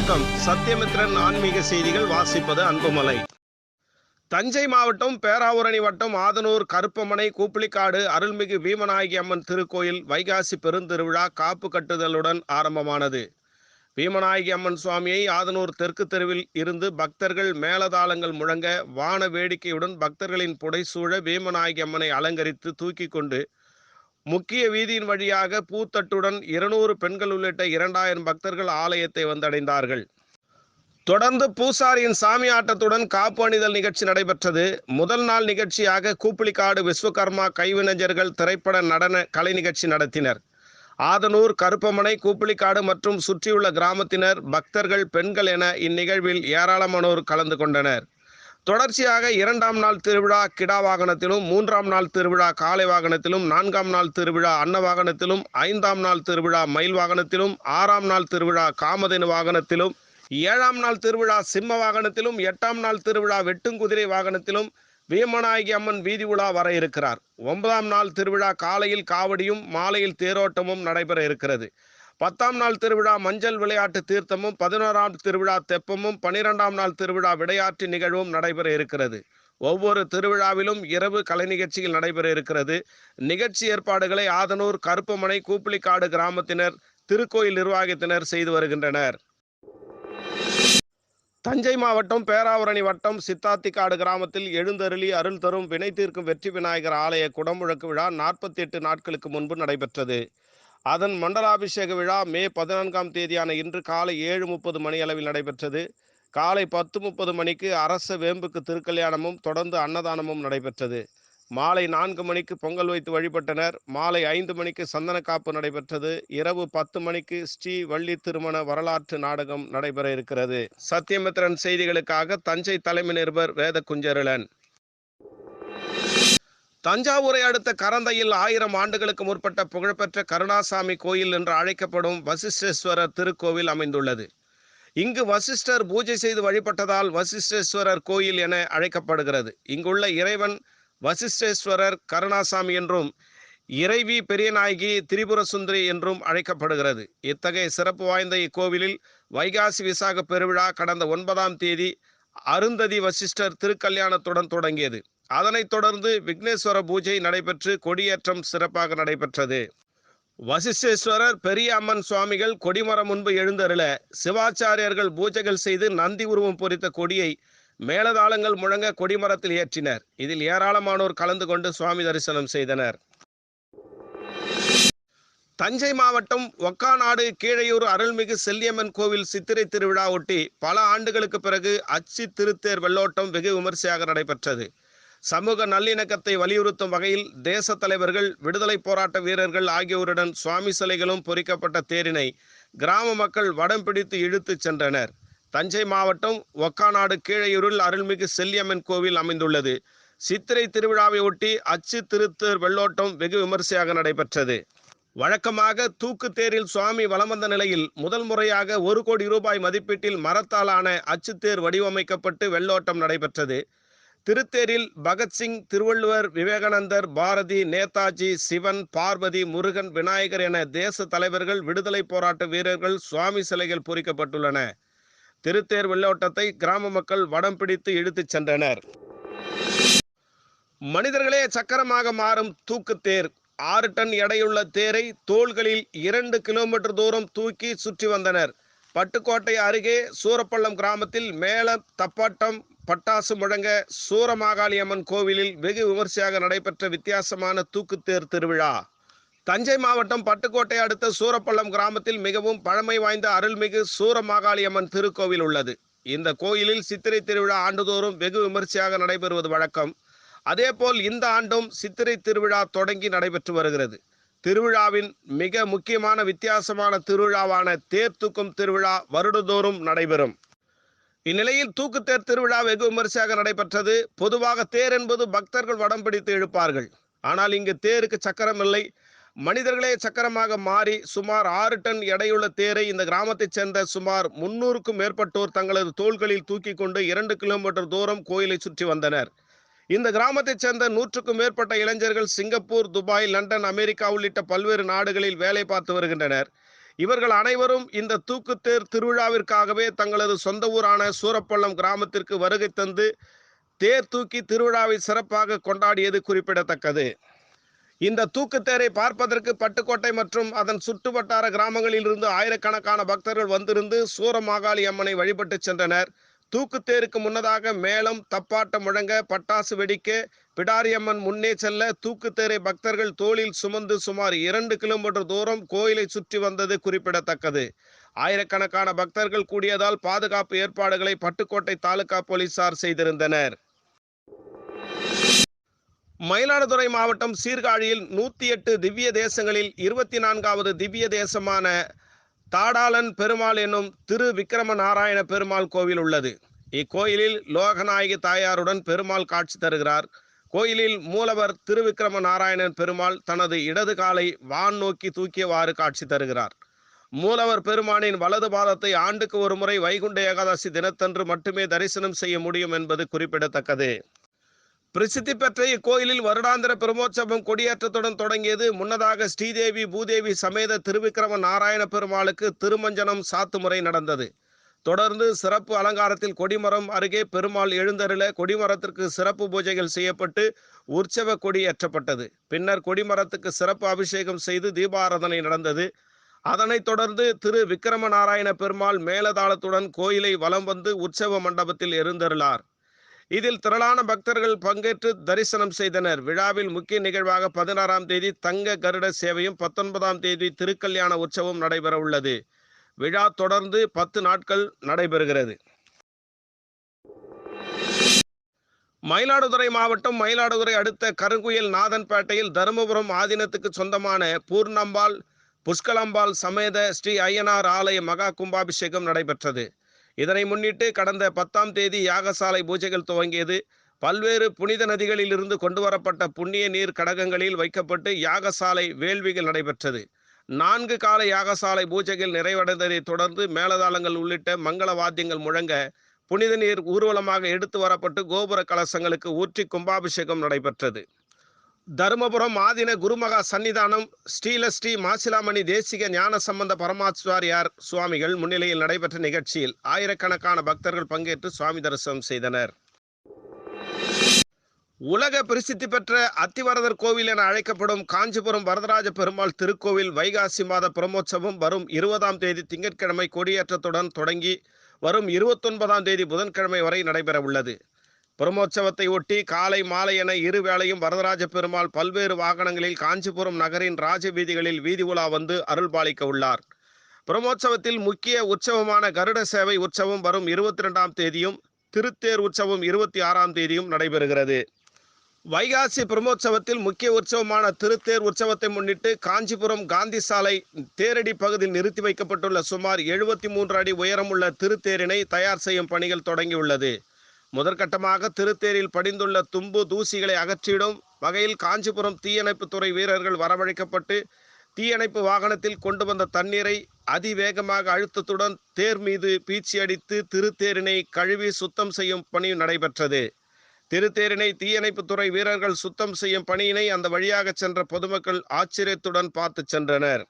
வணக்கம். சத்தியமித்ரன் ஆன்மீக செய்திகள் வாசிப்பது அன்புமலை. தஞ்சை மாவட்டம் பேராவூரணி வட்டம் ஆதனூர் கருப்பமனை கூப்பிளிக்காடு அருள்மிகு வீமநாயகி அம்மன் திருக்கோயில் வைகாசி பெருந்திருவிழா காப்பு கட்டுதலுடன் ஆரம்பமானது. வீமநாயகி அம்மன் சுவாமியை ஆதனூர் தெற்கு தெருவில் இருந்து பக்தர்கள் மேலதாளங்கள் முழங்க வான வேடிக்கையுடன் பக்தர்களின் புடைசூழ வீமநாயகி அம்மனை அலங்கரித்து தூக்கி கொண்டு முக்கிய வீதியின் வழியாக பூத்தட்டுடன் இருநூறு பெண்கள் உள்ளிட்ட இரண்டாயிரம் பக்தர்கள் ஆலயத்தை வந்தடைந்தார்கள். தொடர்ந்து பூசாரியின் சாமி ஆட்டத்துடன் காப்பு அணிதல் நிகழ்ச்சி நடைபெற்றது. முதல் நாள் நிகழ்ச்சியாக கூப்பிளிக்காடு விஸ்வகர்மா கைவினைஞர்கள் திரைப்பட நடன கலை நிகழ்ச்சி நடத்தினர். ஆதனூர் கருப்பமனை கூப்பிளிக்காடு மற்றும் சுற்றியுள்ள கிராமத்தினர் பக்தர்கள் பெண்கள் என இந்நிகழ்வில் ஏராளமானோர் கலந்து கொண்டனர். தொடர்ச்சியாக இரண்டாம் நாள் திருவிழா கிடா வாகனத்திலும் மூன்றாம் நாள் திருவிழா காலை வாகனத்திலும் நான்காம் நாள் திருவிழா அன்ன வாகனத்திலும் ஐந்தாம் நாள் திருவிழா மயில் வாகனத்திலும் ஆறாம் நாள் திருவிழா காமதேனு வாகனத்திலும் ஏழாம் நாள் திருவிழா சிம்ம வாகனத்திலும் எட்டாம் நாள் திருவிழா வெட்டுங்குதிரை வாகனத்திலும் வீமநாயகி அம்மன் வீதி உலா வர இருக்கிறார். ஒன்பதாம் நாள் திருவிழா காலையில் காவடியும் மாலையில் தேரோட்டமும் நடைபெற இருக்கிறது. பத்தாம் நாள் திருவிழா மஞ்சள் விளையாட்டு தீர்த்தமும் பதினோராம் திருவிழா தெப்பமும் பனிரெண்டாம் நாள் திருவிழா விளையாட்டு நிகழ்வும் நடைபெற இருக்கிறது. ஒவ்வொரு திருவிழாவிலும் இரவு கலை நிகழ்ச்சிகள் நடைபெற இருக்கிறது. நிகழ்ச்சி ஏற்பாடுகளை ஆதனூர் கருப்பமனை கூப்பிளிக்காடு கிராமத்தினர் திருக்கோயில் நிர்வாகத்தினர் செய்து வருகின்றனர். தஞ்சை மாவட்டம் பேராவரணி வட்டம் சித்தாத்திக்காடு கிராமத்தில் எழுந்தருளி அருள் தரும் வினை தீர்க்கும் வெற்றி விநாயகர் ஆலய குடமுழக்கு விழா நாற்பத்தி எட்டு நாட்களுக்கு முன்பு நடைபெற்றது. அதன் மண்டலாபிஷேக விழா மே பதினான்காம் தேதியான இன்று காலை ஏழு முப்பது மணி அளவில் நடைபெற்றது. காலை பத்து முப்பது மணிக்கு அரச வேம்புக்கு திருக்கல்யாணமும் தொடர்ந்து அன்னதானமும் நடைபெற்றது. மாலை நான்கு மணிக்கு பொங்கல் வைத்து வழிபட்டனர். மாலை ஐந்து மணிக்கு சந்தன காப்பு நடைபெற்றது. இரவு பத்து மணிக்கு ஸ்ரீ வள்ளி திருமண வரலாற்று நாடகம் நடைபெற இருக்கிறது. சத்தியமித்திரன் செய்திகளுக்காக தஞ்சை தலைமை நிருபர் வேத குஞ்சருளன் தஞ்சாவூரை அடுத்த கரந்தையில் ஆயிரம் ஆண்டுகளுக்கு முற்பட்ட புகழ்பெற்ற கருணாசாமி கோயில் என்று அழைக்கப்படும் வசிஷ்டேஸ்வரர் திருக்கோவில் அமைந்துள்ளது. இங்கு வசிஷ்டர் பூஜை செய்து வழிபட்டதால் வசிஷ்டேஸ்வரர் கோயில் என அழைக்கப்படுகிறது. இங்குள்ள இறைவன் வசிஷ்டேஸ்வரர் கருணாசாமி என்றும் இறைவி பெரியநாயகி திரிபுர சுந்தரி என்றும் அழைக்கப்படுகிறது. இத்தகைய சிறப்பு வாய்ந்த இக்கோவிலில் வைகாசி விசாக பெருவிழா கடந்த ஒன்பதாம் தேதி அருந்ததி வசிஷ்டர் திருக்கல்யாணத்துடன் தொடங்கியது. அதனைத் தொடர்ந்து விக்னேஸ்வர பூஜை நடைபெற்று கொடியேற்றம் சிறப்பாக நடைபெற்றது. வசிஷ்டேஸ்வரர் பெரிய அம்மன் சுவாமிகள் கொடிமரம் முன்பு எழுந்தருள சிவாச்சாரியர்கள் பூஜைகள் செய்து நந்தி உருவம் பொறித்த கொடியை மேலதாளங்கள் முழங்க கொடிமரத்தில் ஏற்றினர். இதில் ஏராளமானோர் கலந்து கொண்டு சுவாமி தரிசனம் செய்தனர். தஞ்சை மாவட்டம் ஒக்காநாடு கீழையூர் அருள்மிகு செல்லியம்மன் கோவில் சித்திரை திருவிழா ஒட்டி பல ஆண்டுகளுக்கு பிறகு அச்சி திருத்தேர் வெள்ளோட்டம் வெகு விமர்சையாக நடைபெற்றது. சமூக நல்லிணக்கத்தை வலியுறுத்தும் வகையில் தேச தலைவர்கள் விடுதலை போராட்ட வீரர்கள் ஆகியோருடன் சுவாமி சிலைகளும் பொறிக்கப்பட்ட தேரினை கிராம மக்கள் வடம் பிடித்து இழுத்துச் சென்றனர். தஞ்சை மாவட்டம் ஒக்காநாடு கீழையூரில் அருள்மிகு செல்லியம்மன் கோவில் அமைந்துள்ளது. சித்திரை திருவிழாவை ஒட்டி அச்சு திருத்தேர் வெள்ளோட்டம் வெகு விமரிசையாக நடைபெற்றது. வழக்கமாக தூக்கு தேரில் சுவாமி வலம் வந்த நிலையில் முதல் முறையாக ஒரு கோடி ரூபாய் மதிப்பீட்டில் மரத்தாலான அச்சுத்தேர் வடிவமைக்கப்பட்டு வெள்ளோட்டம் நடைபெற்றது. திருத்தேரில் பகத்சிங் திருவள்ளுவர் விவேகானந்தர் பாரதி நேதாஜி சிவன் பார்வதி முருகன் விநாயகர் என தேச தலைவர்கள் விடுதலை போராட்ட வீரர்கள் சுவாமி சிலைகள் பொறிக்கப்பட்டுள்ளன. திருத்தேர் வெள்ளோட்டத்தை கிராம மக்கள் வடம் பிடித்து இழுத்துச் சென்றனர். மனிதர்களே சக்கரமாக மாறும் தூக்குத்தேர் ஆறு டன் எடையுள்ள தேரை தோள்களில் இரண்டு கிலோமீட்டர் தூரம் தூக்கி சுற்றி வந்தனர். பட்டுக்கோட்டை அருகே சூரப்பள்ளம் கிராமத்தில் மேல தப்பாட்டம் பட்டாசு முழங்க சூரமாகாளியம்மன் கோவிலில் வெகு விமர்சையாக நடைபெற்ற வித்தியாசமான தூக்குத்தேர் திருவிழா. தஞ்சை மாவட்டம் பட்டுக்கோட்டை அடுத்த சூரப்பள்ளம் கிராமத்தில் மிகவும் பழமை வாய்ந்த அருள்மிகு சூரமாகாளியம்மன் திருக்கோவில் உள்ளது. இந்த கோயிலில் சித்திரை திருவிழா ஆண்டுதோறும் வெகு விமர்சையாக நடைபெறுவது வழக்கம். அதேபோல் இந்த ஆண்டும் சித்திரை திருவிழா தொடங்கி நடைபெற்று வருகிறது. திருவிழாவின் மிக முக்கியமான வித்தியாசமான திருவிழாவான தேர் தூக்கும் திருவிழா வருடந்தோறும் நடைபெறும். இந்நிலையில் தூக்குத்தேர் திருவிழா வெகு விமரிசையாக நடைபெற்றது. பொதுவாக தேர் என்பது பக்தர்கள் வடம் பிடித்து இழுப்பார்கள். ஆனால் இங்கு தேருக்கு சக்கரம் இல்லை. மனிதர்களே சக்கரமாக மாறி சுமார் ஆறு டன் எடையுள்ள தேரை இந்த கிராமத்தைச் சேர்ந்த சுமார் முன்னூறுக்கும் மேற்பட்டோர் தங்களது தோள்களில் தூக்கி கொண்டு இரண்டு கிலோமீட்டர் தூரம் கோயிலை சுற்றி வந்தனர். இந்த கிராமத்தைச் சேர்ந்த நூற்றுக்கும் மேற்பட்ட இளைஞர்கள் சிங்கப்பூர் துபாய் லண்டன் அமெரிக்கா உள்ளிட்ட பல்வேறு நாடுகளில் வேலை பார்த்து வருகின்றனர். இவர்கள் அனைவரும் இந்த தூக்குத்தேர் திருவிழாவிற்காகவே தங்களது சொந்த ஊரான சூரப்பள்ளம் கிராமத்திற்கு வருகை தந்து தேர் தூக்கி திருவிழாவை சிறப்பாக கொண்டாடியது குறிப்பிடத்தக்கது. இந்த தூக்குத்தேரை பார்ப்பதற்கு பட்டுக்கோட்டை மற்றும் அதன் சுற்றுவட்டார கிராமங்களில் இருந்து ஆயிரக்கணக்கான பக்தர்கள் வந்திருந்து சூரமாகாளி அம்மனை வழிபட்டு சென்றனர். தூக்குத்தேருக்கு முன்னதாக மேளம் தப்பாட்டம் முழங்க பட்டாசு வெடிக்க பிடாரியம்மன் முன்னே செல்ல தூக்குத்தேரை பக்தர்கள் தோளில் சுமந்து சுமார் இரண்டு கிலோமீட்டர் தூரம் கோயிலை சுற்றி வந்தது குறிப்பிடத்தக்கது. ஆயிரக்கணக்கான பக்தர்கள் கூடியதால் பாதுகாப்பு ஏற்பாடுகளை பட்டுக்கோட்டை தாலுகா போலீசார் செய்திருந்தனர். மயிலாடுதுறை மாவட்டம் சீர்காழியில் நூத்தி எட்டு திவ்ய தேசங்களில் இருபத்தி நான்காவது திவ்ய தேசமான தாடாளன் பெருமாள் என்னும் திரு விக்கிரம நாராயண பெருமாள் கோவில் உள்ளது. இக்கோயிலில் லோகநாயகி தாயாருடன் பெருமாள் காட்சி தருகிறார். கோயிலில் மூலவர் திருவிக்கிரம நாராயணன் பெருமாள் தனது இடது காலை வான் நோக்கி தூக்கியவாறு காட்சி தருகிறார். மூலவர் பெருமானின் வலது பாதத்தை ஆண்டுக்கு ஒரு முறை வைகுண்ட ஏகாதசி தினத்தன்று மட்டுமே தரிசனம் செய்ய முடியும் என்பது குறிப்பிடத்தக்கது. பிரசித்தி பெற்ற இக்கோயிலில் வருடாந்திர பிரமோற்சவம் கொடியேற்றத்துடன் தொடங்கியது. முன்னதாக ஸ்ரீதேவி பூதேவி சமேத திருவிக்கிரம நாராயண பெருமாளுக்கு திருமஞ்சனம் சாத்து முறை நடந்தது. தொடர்ந்து சிறப்பு அலங்காரத்தில் கொடிமரம் அருகே பெருமாள் எழுந்தருள கொடிமரத்திற்கு சிறப்பு பூஜைகள் செய்யப்பட்டு உற்சவ கொடி ஏற்றப்பட்டது. பின்னர் கொடிமரத்துக்கு சிறப்பு அபிஷேகம் செய்து தீபாராதனை நடந்தது. அதனைத் தொடர்ந்து திரு விக்கிரம நாராயண பெருமாள் மேலதாளத்துடன் கோயிலை வலம் வந்து உற்சவ மண்டபத்தில் எழுந்தருளார். இதில் திரளான பக்தர்கள் பங்கேற்று தரிசனம் செய்தனர். விழாவில் முக்கிய நிகழ்வாக பதினாறாம் தேதி தங்க கருட சேவையும் பத்தொன்பதாம் தேதி திருக்கல்யாண உற்சவம் நடைபெற உள்ளது. விழா தொடர்ந்து பத்து நாட்கள் நடைபெறுகிறது. மயிலாடுதுறை மாவட்டம் மயிலாடுதுறை அடுத்த கருங்குயில் நாதன்பேட்டையில் தருமபுரம் ஆதீனத்துக்கு சொந்தமான பூர்ணம்பாள் புஷ்கலம்பாள் சமேத ஸ்ரீ ஐயனார் ஆலய மகா கும்பாபிஷேகம் நடைபெற்றது. இதனை முன்னிட்டு கடந்த பத்தாம் தேதி யாகசாலை பூஜைகள் துவங்கியது. பல்வேறு புனித நதிகளில் இருந்து கொண்டு வரப்பட்ட புண்ணிய நீர் கடகங்களில் வைக்கப்பட்டு யாகசாலை வேள்விகள் நடைபெற்றது. நான்கு கால யாகசாலை பூஜைகள் நிறைவடைந்ததை தொடர்ந்து மேலதாளங்கள் உள்ளிட்ட மங்கள வாத்தியங்கள் முழங்க புனித நீர் ஊர்வலமாக எடுத்து வரப்பட்டு கோபுர கலசங்களுக்கு ஊற்றி கும்பாபிஷேகம் நடைபெற்றது. தருமபுரம் ஆதின குருமகா சன்னிதானம் ஸ்ரீலஸ்ரீ மாசிலாமணி தேசிக ஞான சம்பந்த பரமாச்சாரியார் சுவாமிகள் முன்னிலையில் நடைபெற்ற நிகழ்ச்சியில் ஆயிரக்கணக்கான பக்தர்கள் பங்கேற்று சுவாமி தரிசனம் செய்தனர். உலக பிரசித்தி பெற்ற அத்திவரதர் கோவில் என அழைக்கப்படும் காஞ்சிபுரம் வரதராஜ பெருமாள் திருக்கோவில் வைகாசி மாத பிரமோற்சவம் வரும் இருபதாம் தேதி திங்கட்கிழமை கொடியேற்றத்துடன் தொடங்கி வரும் இருபத்தொன்பதாம் தேதி புதன்கிழமை வரை நடைபெற உள்ளது பிரமோற்சவத்தை ஒட்டி காலை மாலை என இரு வேளையும் வரதராஜ பெருமாள் பல்வேறு வாகனங்களில் காஞ்சிபுரம் நகரின் ராஜ வீதிகளில் வீதி உலா வந்து அருள்பாலிக்க உள்ளார். பிரமோற்சவத்தில் முக்கிய உற்சவமான கருட சேவை உற்சவம் வரும் இருபத்தி ரெண்டாம் தேதியும் திருத்தேர் உற்சவம் இருபத்தி ஆறாம் தேதியும் நடைபெறுகிறது. வைகாசி பிரமோற்சவத்தில் முக்கிய உற்சவமான திருத்தேர் உற்சவத்தை முன்னிட்டு காஞ்சிபுரம் காந்தி சாலை தேரடி பகுதியில் நிறுத்தி வைக்கப்பட்டுள்ள சுமார் எழுபத்தி மூன்று அடி உயரமுள்ள திருத்தேரினை தயார் செய்யும் பணிகள் தொடங்கியுள்ளது. முதற்கட்டமாக திருத்தேரில் படிந்துள்ள தும்பு தூசிகளை அகற்றிடும் வகையில் காஞ்சிபுரம் தீயணைப்புத்துறை வீரர்கள் வரவழைக்கப்பட்டு தீயணைப்பு வாகனத்தில் கொண்டு வந்த தண்ணீரை அதிவேகமாக அழுத்தத்துடன் தேர் மீது பீச்சி அடித்து திருத்தேரினை கழுவி சுத்தம் செய்யும் பணி நடைபெற்றது. திருத்தேரினை தீயணைப்புத்துறை வீரர்கள் சுத்தம் செய்யும் பணியினை அந்த வழியாக சென்ற பொதுமக்கள் ஆச்சரியத்துடன் பார்த்து சென்றனர்.